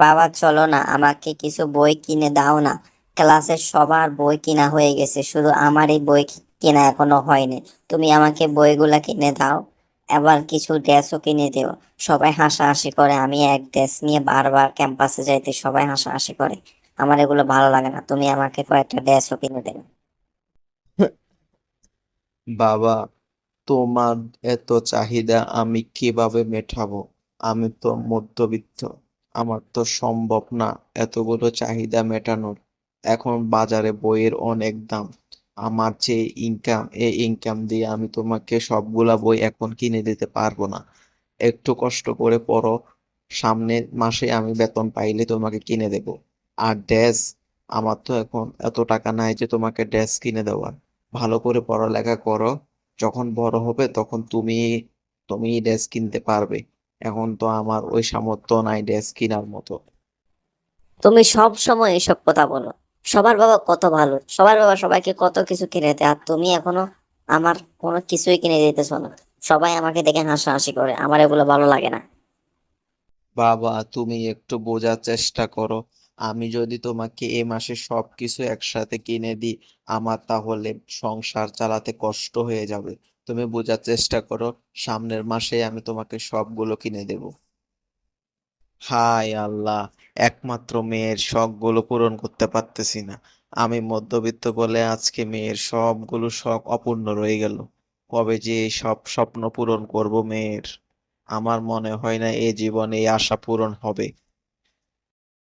বাবা, চলো না, আমাকে কিছু বই কিনে দাও না। ক্লাসের সবার বই কিনা হয়ে গেছে, শুধু আমারই বই কেনা এখনও হয়নি। তুমি আমাকে বইগুলা কিনে দাও, এবার কিছু ড্রেসও কিনে দিও। সবাই হাসাহাসি করে, আমি এক ড্রেস নিয়ে বারবার ক্যাম্পাসে যাইতে সবাই হাসাহাসি করে। আমার এগুলো ভালো লাগে না, তুমি আমাকে কয়েকটা ড্রেসও কিনে দেবে। বাবা, তোমার এত চাহিদা আমি কীভাবে মেটাবো? আমি তো মধ্যবিত্ত। আমার তো সম্ভব না এতগুলো চাহিদা মেটানোর। এখন বাজারে বইয়ের অনেক দাম। আমার যে ইনকাম এই ইনকাম দিয়ে আমি তোমাকে সবগুলা বই এখন কিনে দিতে পারব না। একটু কষ্ট করে পড়ো। সামনের মাসে আমি বেতন পাইলে তোমাকে কিনে দেবো। আর ড্রেস আমার তো এখন এত টাকা নাই যে তোমাকে ড্রেস কিনে দেওয়ার। ভালো করে পড়ালেখা করো। যখন বড় হবে তখন তুমি তুমি ড্রেস কিনতে পারবে। এখন তো আমার ওই সামর্থ্য নাই ড্রেস কেনার মতো। তুমি সব সময় এসব কথা বলো। সবার বাবা কত ভালো সবার বাবা সবাইকে কত কিছু কিনে দেয় আর তুমি এখনও আমার কোনো কিছুই কিনে দিতেছ না। সবাই আমাকে দেখে হাসাহাসি করে আমার এগুলো ভালো লাগে না। বাবা তুমি একটু বোঝার চেষ্টা করো। আমি যদি তোমাকে এ মাসে সবকিছু একসাথে কিনে দিই, আমার তাহলে সংসার চালাতে কষ্ট হয়ে যাবে। তুমি বোঝার চেষ্টা করো, সামনের মাসে আমি তোমাকে সবগুলো কিনে দেব। হায় আল্লাহ, একমাত্র মেয়ের শখগুলো পূরণ করতে পারতেছি না। আমি মধ্যবিত্ত বলে আজকে মেয়ের সবগুলো শখ অপূর্ণ রয়ে গেল। কবে যে সব স্বপ্ন পূরণ করব মেয়ের? আমার মনে হয় না এ জীবনে এই আশা পূরণ হবে।